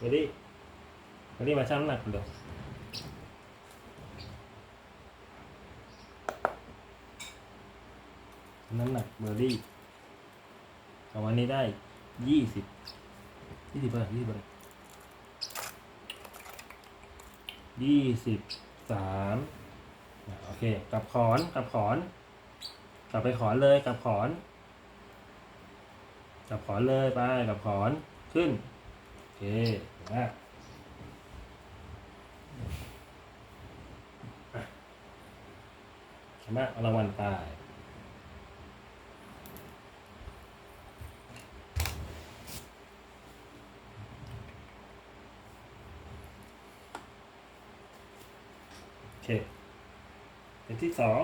เบอร์ดี้เบอร์ดี้มาชั่งน้ำหนักเดี๋ยวน้ำหนักเบอร์ดี้เอาวันนี้ได้ยี่สิบยี่สิบเท่าไหร่ยี่สิบเท่าไหร่ยี่สิบสามโอเคกลับขอนกลับขอน กลับไปขอนเลยกลับขอน กลับขอนเลยไปกลับขอนขึ้น เคเห็นไหมอะเห็นไหมรางวัลไปโอเคเป็นที่สอง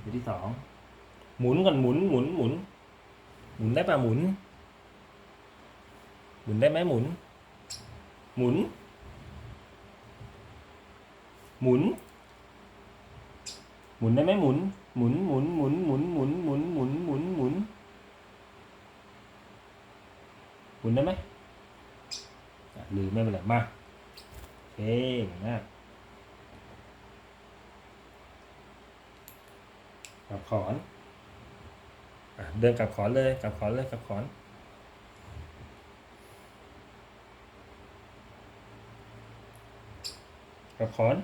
เป็นที่สองหมุนก่อนหมุนหมุนหมุน หมุนได้ป่ะหมุน หมุนได้ไหมหมุน หมุน หมุน หมุนได้ไหมหมุน หมุนหมุนหมุนหมุนหมุนหมุนหมุนหมุนหมุนหมุนได้ไหมอะลืมไม่เป็นไรมาโอเคนะกลับขอน เดินกลับขอนเลยกลับขอนเลยกลับขอนกลับขอน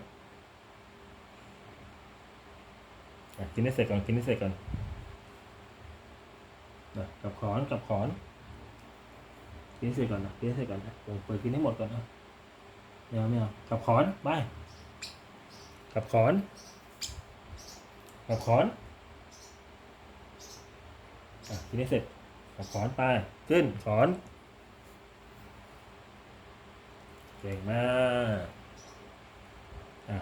อะกินให้เสร็จก่อนกินให้เสร็จก่อนนะกลับขอนกลับขอนกินเสร็จก่อนนะกินเสร็จก่อนนะเปิดเปิดกินให้หมดก่อนนะไม่เอาไม่เอากลับขอนไปกลับขอนกลับขอน อะกินให้เสร็จกลอนไป ขึ้นขอน เก่งมากอะ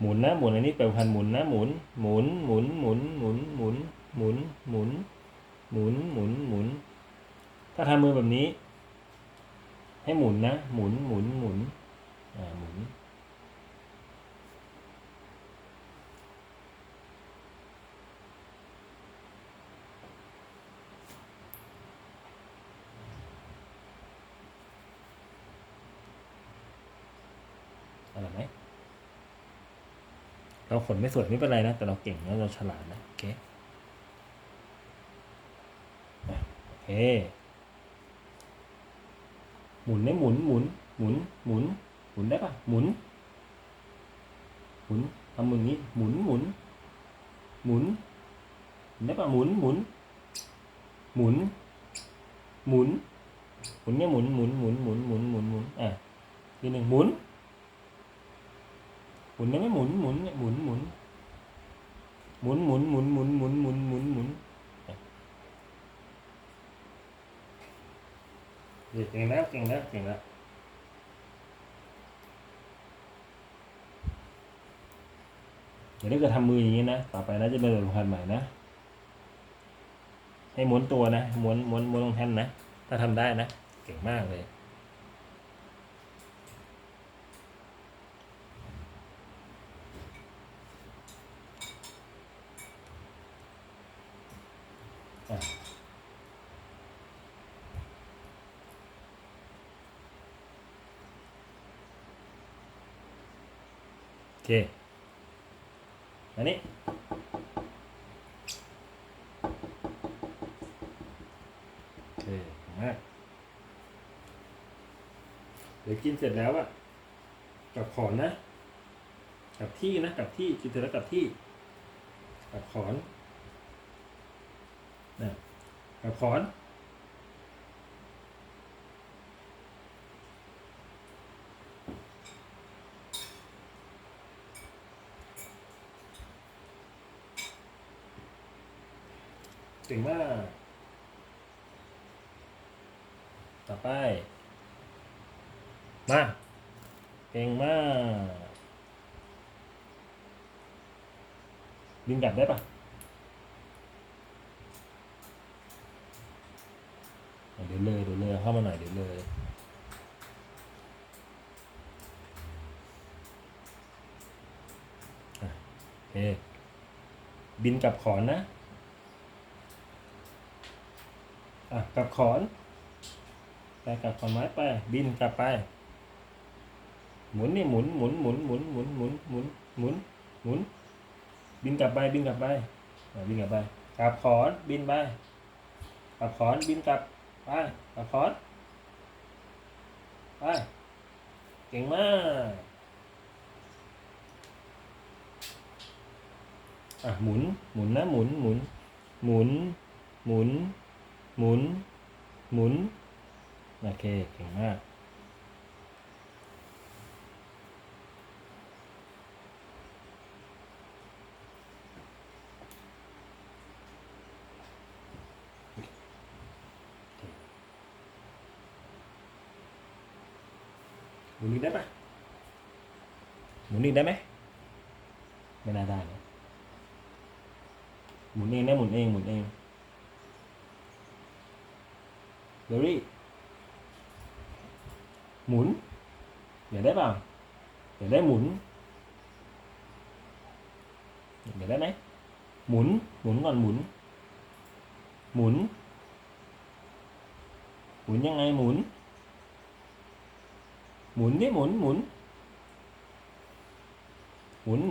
หมุนนะหมุนอันนี้เปลวพันหมุนนะหมุนหมุนหมุนหมุนหมุนหมุนหมุนหมุนหมุนหมุนหมุน ถ้าทำมือแบบนี้ ให้หมุนนะ หมุนหมุนหมุนอ่าหมุนอะไรไหม เราขนไม่สวยไม่เป็นไรนะ แต่เราเก่งแล้วเราฉลาดนะ โอเคโอเค หมุนได้หมุนหมุนหมุนหมุนหมุนได้ปะหมุน หมุนทำมือนี้หมุนหมุน หมุนเห็นได้ปะหมุนหมุน หมุน หมุน หมุนเนี่ยหมุนหมุนหมุนหมุนหมุนหมุนหมุนอะทีหนึ่งหมุนห มุนได้ไหมหมุนหมุนหมุนหมุนหมุนหมุนหมุนหมุนหมุนหมุนหมุนหมุนอะเก่งแล้วเก่งแล้วเก่งแล้วเดี๋ยวถ้าเกิดทำมืออย่างนี้นะ ต่อไปนะจะเป็นแบบพันใหม่นะ ให้ม้วนตัวนะ ม้วนม้วนม้วนลงแท่นนะ ถ้าทำได้นะ เก่งมากเลย เคอันนี้โอเคนไหมเดี๋ยวกินเสร็จแล้วอะกลับขอนนะกลับที่นะกลับที่กินเสร็จแล้วกลับที่กลับขอนนะกลับขอน เก่งมาก ต่อไป มา เก่งมากบินกลับได้ปะเดี๋ยวเลยเดี๋ยวเลยเข้ามาหน่อยเดี๋ยวเลยโอเคบินกลับขอนนะ อะกลับขอน ไปกลับขอนไม้ไป บินกลับไป หมุนนี่หมุนหมุนหมุนหมุนหมุนหมุนหมุนหมุนหมุน บินกลับไปบินกลับไปบินกลับไปกลับขอนบินไปกลับขอนบินกลับไปกลับขอนไปเก่งมากอะหมุนหมุนนะหมุนหมุนหมุนหมุน หมุน หมุน โอเคเก่งมากหมุนอีกได้ปะหมุนอีกได้ไหมไม่น่าได้นะหมุนเองนะหมุนเองหมุนเอง nếu muốn. Để đấy vào. Để đấy muốn. Để đấy đấy. Muốn. Muốn còn muốn. Muốn. Muốn ยังไง muốn muốn. Muốn đấy muốn muốn muốn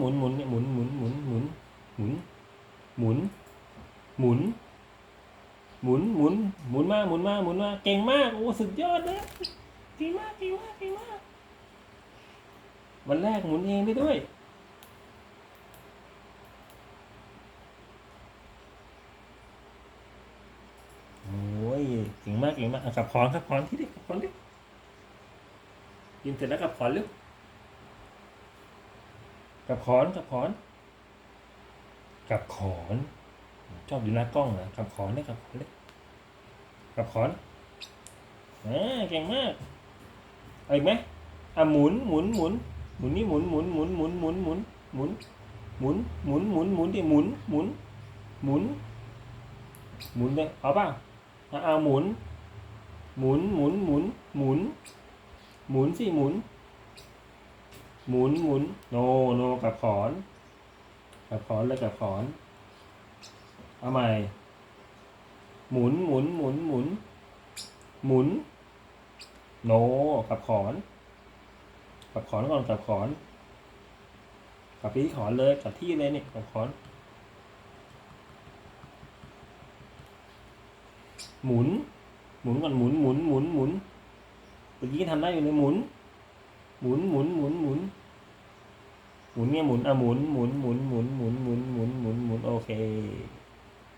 muốn muốn muốn muốn. Muốn. Muốn. Muốn. หมุนหมุนหมุนมาหมุนมาหมุนมาเก่งมากโอ้สุดยอดนะเก่งมากเก่งมากเก่งมาก วันแรกหมุนเองได้ด้วยโอ้ยเก่งมากเก่งมากอะขับขอนขับขอนที่ดิขับขอนดิกินเสร็จแล้วกับขอนลึกกับขอนกับขอนกับขอน ชอบดูหน้ากล้องเหรอกับขอนเลยกับขอนเลยกับขอนอ่าเก่งมากอาอีกไหมอะหมุนหมุนหมุนหมุนนี่หมุนหมุนหมุนหมุนหมุนหมุนหมุนหมุนหมุนหมุนหมุนดิหมุนหมุนหมุนหมุนเลยเอาป่ะอะเอาหมุน หมุนหมุนหมุนหมุนหมุนสิหมุน หมุนหมุนโนโนกับขอน กับขอนเลยกับขอน เอาใหม่ หมุนหมุนหมุนหมุน หมุน โนกับขอนกับขอนก่อนกับขอนกับที่ขอนเลยกับที่เลยนี่กับขอน หมุน หมุนก่อนหมุนหมุนหมุนหมุนเมื่อกี้ทำได้อยู่เลยหมุน หมุนหมุนหมุนหมุนหมุนเนี่ยหมุนอะหมุนหมุนหมุนหมุนหมุนหมุนหมุนหมุนหมุนโอเค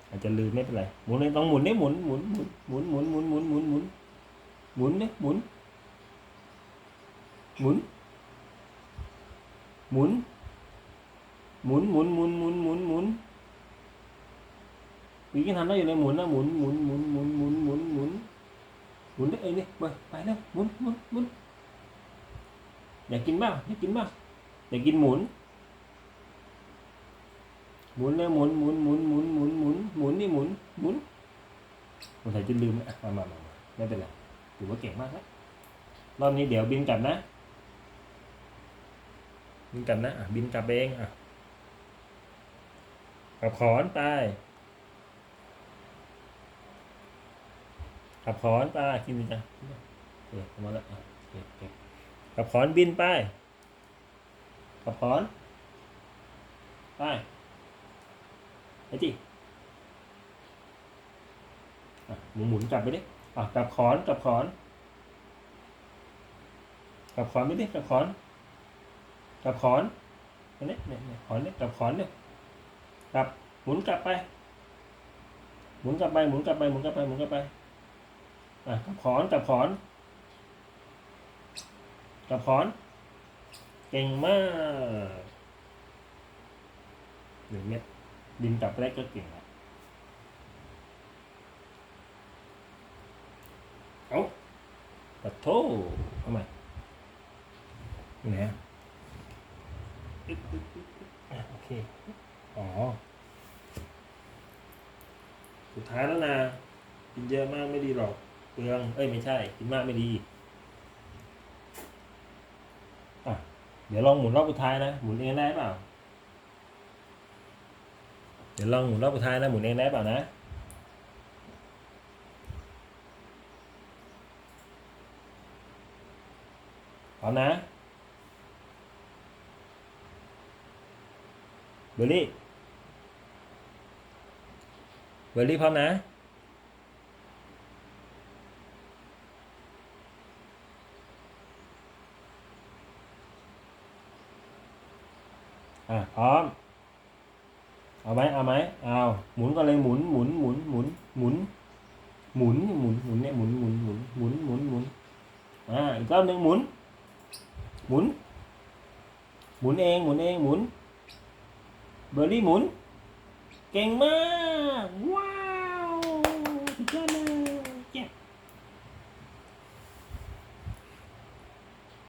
อาจจะลืมไม่เป็นไรหมุนเลยต้องหมุนเนี่ยหมุนหมุนหมุนหมุนหมุนหมุนหมุนหมุนหมุนหมุนเนี่ยหมุนหมุนหมุนหมุนหมุนหมุนหมุนหมุนหมุนเมื่อกี้ทำได้อยู่เลยหมุนนะหมุนหมุนหมุนหมุนหมุนหมุนหมุนหมุนได้เองนี่ไปไปแล้วหมุนหมุนหมุนอยากกินบ้างอยากกินบ้างอยากกินหมุน หมุนเลยหมุนหมุนหมุนหมุนหมุนหมุนหมุนนี่หมุนหมุนสงสัยจะลืมอะมามามามาไม่เป็นไรถือว่าเก่งมากแล้วรอบนี้เดี๋ยวบินกลับนะ บินกลับนะอะบินกลับเองอะกับขอนไปกับขอนไปกินดิจ้ะเก็บมาแล้วอะเก็บเก็บกับขอนบินไปกับขอนไป ไปจิอะหมุนหมุนกลับไปดิอะกลับขอนกลับขอนกลับขอนไปดิกลับขอนกลับขอนอันนี้เนี่ยเนี่ยขอนเนี่ยกับขอนเนี่ยกลับหมุนกลับไปหมุนกลับไปหมุนกลับไปหมุนกลับไปหมุนกลับไปอะกับขอนกลับขอนกลับขอน เก่งมากหนึ่งเม็ด ดินกลับแรกก็เก่งแล้วเอาปัดโทเอาม่นี่นะอึ๊บอึ๊บอึ๊บอึ๊บอะโอเค อ๋อ สุดท้ายแล้วนะกินเยอะมากไม่ดีหรอก เปลือง เอ้ยไม่ใช่ กินมากไม่ดีอะเดี๋ยวลองหมุนรอบสุดท้ายนะ หมุนเองได้เปล่า ดี๋ยวลองหมุนรอบสุดท้ายนะหมุนเองได้เปล่านะพร้อมนะเบอร์รี่เบอร์รี่พร้อมนะอะพร้อม เอาไหมเอาไหมเอาหมุนก็เลยหมุนหมุนหมุนหมุนหมุนหมุนหมุนหมุนเนี่ยหมุนหมุนหมุนหมุนหมุนหมุนอ่าอีกรอบหนึ่งหมุน หมุน หมุนเองหมุนเองหมุน เบอร์รี่หมุน เก่งมาก ว้าวสุดยอดเลย